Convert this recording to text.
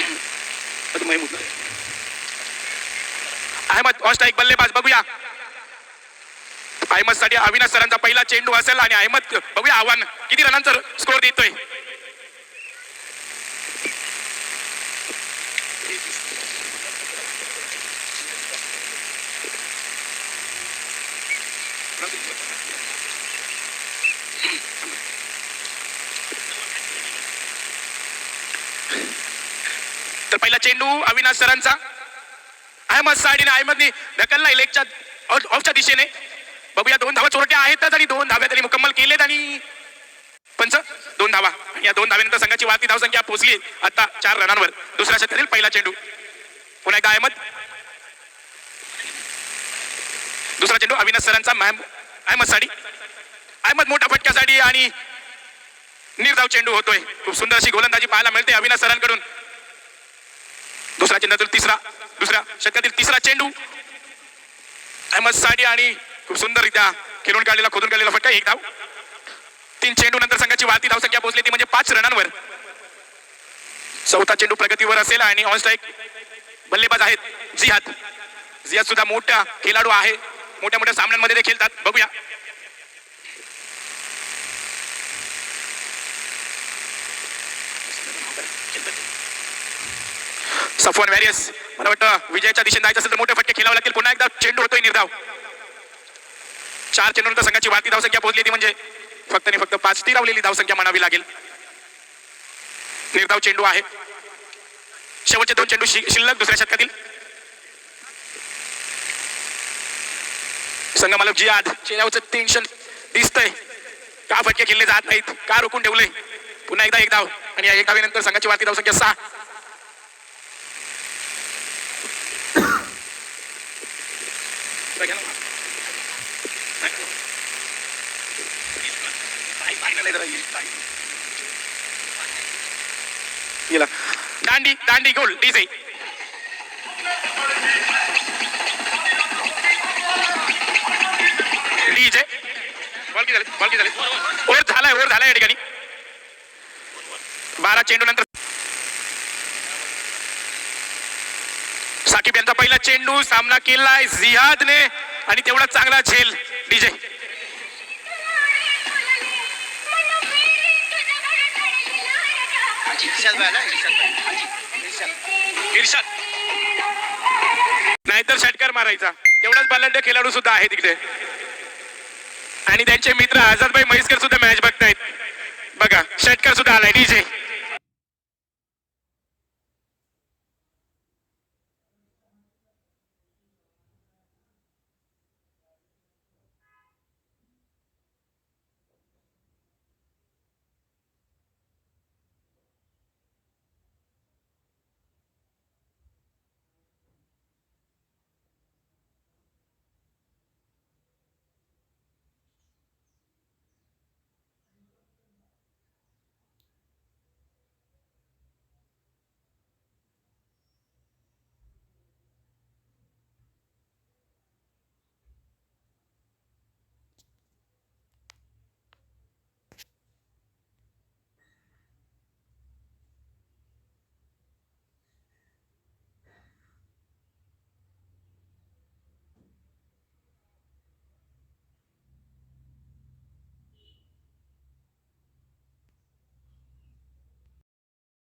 आता महमूद अहमद ऑन एक बल्लेबाज बघूया। अहमदसाठी अविनाश सरांचा पहिला चेंडू असेल आणि अहमद बघूया आव्हान किती रनांचा स्कोर देतोय. तर पहिला चेंडू अविनाश सरांचा. अहमद साडीने अहमदने ढकलला लेगच्या ऑफच्या दिशेने. बघूया दोन धावा चोरट्या आहेतच आणि दोन धाव्या त्यांनी मुकम्मल केलेत आणि पंच दोन धावा. या दोन धाव्यानंतर संघाची वाढती धावसंख्या पोहोचली आता चार रनांवर. दुसऱ्या षटकातील पहिला चेंडू. पुन्हा एकदा अहमद. दुसरा चेंडू अविनाश सरांचा अहमद साडी अहमद मोठा फटक्यासाठी आणि निर्धाव चेंडू होतोय. खूप सुंदर अशी गोलंदाजी पाहायला मिळते अविनाश सरांकडून. दुसरा चेंडूतील तिसरा दुसऱ्या षटकातील तिसरा चेंडू. अहमद साडी आणि खूप सुंदररित्या खेळून काढलेला खोदून काढलेला फटका एक धाव. तीन चेंडू नंतर संघाची वाढती धावसंख्या पोहोचली ती म्हणजे पाच रनांवर. चौथा चेंडू प्रगतीवर असेल आणि ऑन स्ट्राईक बल्लेबाज आहेत जिहाद. जिहाद सुद्धा मोठा खेळाडू आहे. मोठ्या मोठ्या सामन्यांमध्ये ते खेळतात बघूया. सफवान वॅरियस मला वाटतं विजयाच्या दिशेने जायचं असेल तर मोठे फटके खेळावे लागतील. पुन्हा एकदा चेंडू होतोय निर्धाव. चार चेंडूनंतर संघाची वाढती धावसंख्या पोहोचली ती म्हणजे फक्त आणि फक्त पाच ती रावलेली धावसंख्या म्हणावी लागेल. निर्धाव चेंडू आहे. शेवटचे दोन चेंडू शिल्लक दुसऱ्या शतकातील. संघ मला जी आज चेहऱ्यावरचं टेन्शन दिसतंय. का फटके खेळले जात नाहीत? का रोखून ठेवले पुन्हा एकदा एक धाव. आणि या एक धावेनंतर संघाची वाढती धावसंख्या सहा. गेला. दांडी दांडी गोल डीजे. डीजे. बॉल किती झाले? बॉल किती झाले? ओव्हर झालाय ओव्हर झालाय या ठिकाणी. बारा चेंडू नंतर. साकिब यांचा पहिला चेंडू सामना केलाय जिहादने. आणि तेवढा चांगला झेल डीजे. नाहीतर षटकार मारायचा. तेवढाच बलाढ्य खेळाडू सुद्धा आहे तिकडे. आणि त्यांचे मित्र आझादभाई म्हैसकर सुद्धा मॅच बघतायत. बघा षटकार सुद्धा आलाय डीजे.